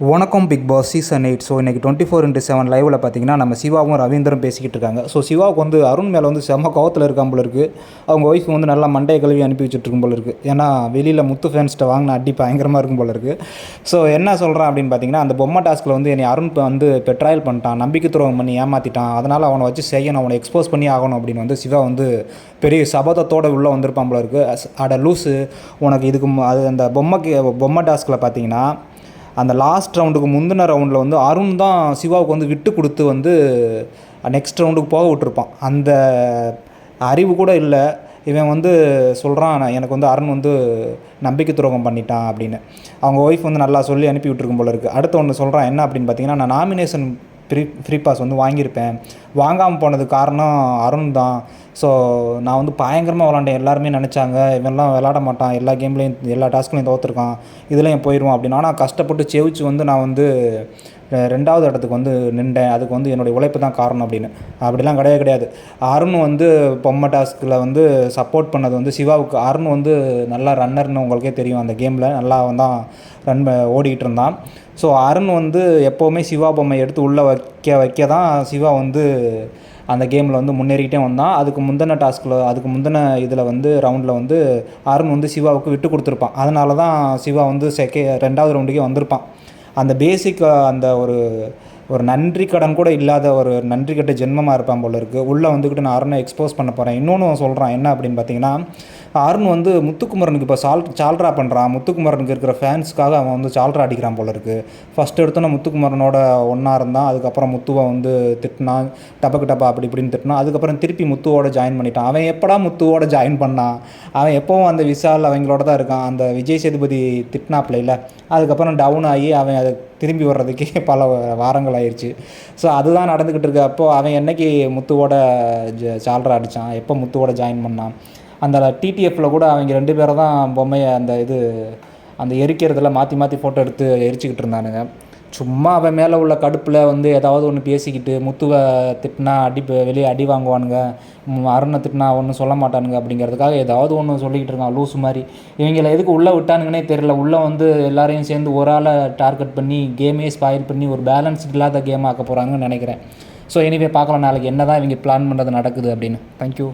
வணக்கம் Bigg Boss season eight. So இன்றைக்கி twenty four into seven லைவில் பார்த்தீங்கன்னா நம்ம சிவாவும் ரவீந்திரம் பேசிக்கிட்டு இருக்காங்க. ஸோ சிவாவுக்கு வந்து அருண் மேலே வந்து செம்ம கோவத்தில் இருக்கான் போல இருக்குது அவங்க ஒய்ஃப் வந்து நல்லா மண்டையை கழுவி அனுப்பி வச்சுட்ருக்கும் போல இருக்குது ஏன்னா வெளியில் முத்து ஃபேன்ஸ்ட்டை வாங்கின அடி பயங்கரமாக இருக்கும் போல இருக்குது ஸோ என்ன சொல்கிறான் அப்படின்னு பார்த்தீங்கன்னா அந்த பொம்மை டாஸ்கில் வந்து என்னை அருண் இப்ப வந்து பெட்ராயல் பண்ணிட்டான். நம்பிக்கை துரோகம் பண்ணி ஏமாற்றிட்டான் அதனால் அவனை வச்சு செய்யணும் அவனை எக்ஸ்போஸ் பண்ணி ஆகணும் அப்படின்னு வந்து சிவா வந்து பெரிய சபதத்தோடு உள்ளே வந்திருப்பான் போல இருக்குது அஸ்- அட லூஸு உனக்கு இதுக்கு மு- அது அந்த பொம்மைக்கு பொம்மை டாஸ்கில் பார்த்தீங்கன்னா அந்த லாஸ்ட் ரவுண்டுக்கு முந்தின ரவுண்டில் வந்து அருண் தான் சிவாவுக்கு வந்து விட்டு கொடுத்து வந்து நெக்ஸ்ட் ரவுண்டுக்கு போக விட்டுருப்பான். அந்த அறிவு கூட இல்லை. இவன் வந்து சொல்கிறான் நான் எனக்கு வந்து அருண் வந்து நம்பிக்கை துரோகம் பண்ணிட்டான் அப்படின்னு. அவங்க ஒய்ஃப் வந்து நல்லா சொல்லி அனுப்பி விட்டுருக்கும் போல இருக்குது அடுத்த ஒன்று சொல்கிறான் என்ன? அப்படின்னு பார்த்தீங்கன்னா நான் நாமினேஷன் ஃப்ரீ ஃப்ரீ பாஸ் வந்து வாங்கியிருப்பேன். வாங்காமல் போனதுக்கு காரணம் அருண் தான். ஸோ நான் வந்து பயங்கரமாக விளாண்டேன். எல்லாருமே நினச்சாங்க இவன்லாம் விளாட மாட்டான். எல்லா கேம்லேயும் எல்லா டாஸ்க்லையும் தோற்றுருக்கான் என் போயிடுவான் அப்படின்னா. நான் கஷ்டப்பட்டு செவிச்சு வந்து நான் வந்து ரெண்டாவது இடத்துக்கு வந்து நின்றேன். அதுக்கு வந்து என்னுடைய உழைப்பு தான் காரணம் அப்படின்னு. அப்படிலாம் கிடையவே கிடையாது. அருண் வந்து பொம்மை டாஸ்கில் வந்து சப்போர்ட் பண்ணது வந்து சிவாவுக்கு. அருண் வந்து நல்லா ரன்னர்னு உங்களுக்கே தெரியும். அந்த கேமில் நல்லா அவன் தான் ரன் ஓடிக்கிட்டு இருந்தான். ஸோ அருண் வந்து எப்போவுமே சிவா பொம்மை எடுத்து உள்ளே வைக்க வைக்க தான் சிவா வந்து அந்த கேமில் வந்து முன்னேறிக்கிட்டே வந்தான். அதுக்கு முந்தின டாஸ்கில் அதுக்கு முந்தின இதில் வந்து ரவுண்டில் வந்து அருண் வந்து சிவாவுக்கு விட்டு கொடுத்துருப்பான். அதனால தான் சிவா வந்து செகே ரெண்டாவது ரவுண்டுக்கே வந்திருப்பான். அந்த பேசிக் அந்த ஒரு ஒரு நன்றி கடன் கூட இல்லாத ஒரு நன்றி கட்ட ஜென்மமாக இருப்பான் போல இருக்குது உள்ளே வந்துக்கிட்டு நான் அருணை எக்ஸ்போஸ் பண்ண போகிறேன் இன்னொன்று சொல்கிறான் என்ன அப்படின்னு பார்த்தீங்கன்னா அருண் வந்து முத்துக்குமரனுக்கு இப்போ சால் சால்ரா பண்ணுறான் முத்துக்குமரனுக்கு இருக்கிற ஃபேன்ஸ்க்காக அவன் வந்து சால்ட்ரா அடிக்கிறான் போல இருக்குது ஃபஸ்ட் எடுத்தோன்னே முத்துக்குமரனோட ஒன்றா இருந்தான். அதுக்கப்புறம் முத்துவை வந்து திட்டினான். டபக்கு டப்பா அப்படி இப்படின்னு திட்டினான். அதுக்கப்புறம் திருப்பி முத்துவோட ஜாயின் பண்ணிட்டான். அவன் எப்படா முத்துவோட ஜாயின் பண்ணான் அவன் எப்போவும் அந்த விசால் அவங்களோட தான் இருக்கான். அந்த விஜய் சேதுபதி திட்டினாப்லையில் அதுக்கப்புறம் டவுன் ஆகி அவன் அதை திரும்பி வர்றதுக்கே பல வாரங்கள் ஆயிடுச்சு ஸோ அதுதான் நடந்துக்கிட்டு இருக்கு. அப்போது அவன் என்னைக்கு முத்துவோட ஜ சால்ரா அடித்தான் எப்போ முத்துவோட ஜாயின் பண்ணான்? அந்த டிடிஎஃப்பில் கூட அவங்க ரெண்டு பேரை தான் பொம்மையை அந்த இது அந்த எரிக்கிறதுல மாற்றி மாற்றி ஃபோட்டோ எடுத்து எரிச்சிக்கிட்டு இருந்தானுங்க. சும்மா அவன் மேலே உள்ள கடுப்பில் வந்து ஏதாவது ஒன்று பேசிக்கிட்டு முத்துவை திட்டினா அடி வெளியே அடி வாங்குவானுங்க அருணை திட்டினா ஒன்றும் சொல்ல மாட்டானுங்க அப்படிங்கிறதுக்காக ஏதாவது ஒன்று சொல்லிக்கிட்டு இருக்கான் லூஸ் மாதிரி. இவங்கள எதுக்கு உள்ளே விட்டானுங்கன்னே தெரியல. உள்ளே வந்து எல்லாரையும் சேர்ந்து ஒரு ஆளை டார்கெட் பண்ணி கேமே ஸ்பாயில் பண்ணி ஒரு பேலன்ஸ் இல்லாத கேம் ஆக்க போகிறாங்கன்னு நினைக்கிறேன். ஸோ எனிவே பார்க்கலாம். நாளைக்கு என்ன தான் இவங்க பிளான் பண்ணுறது நடக்குது அப்படின்னு. தேங்க்யூ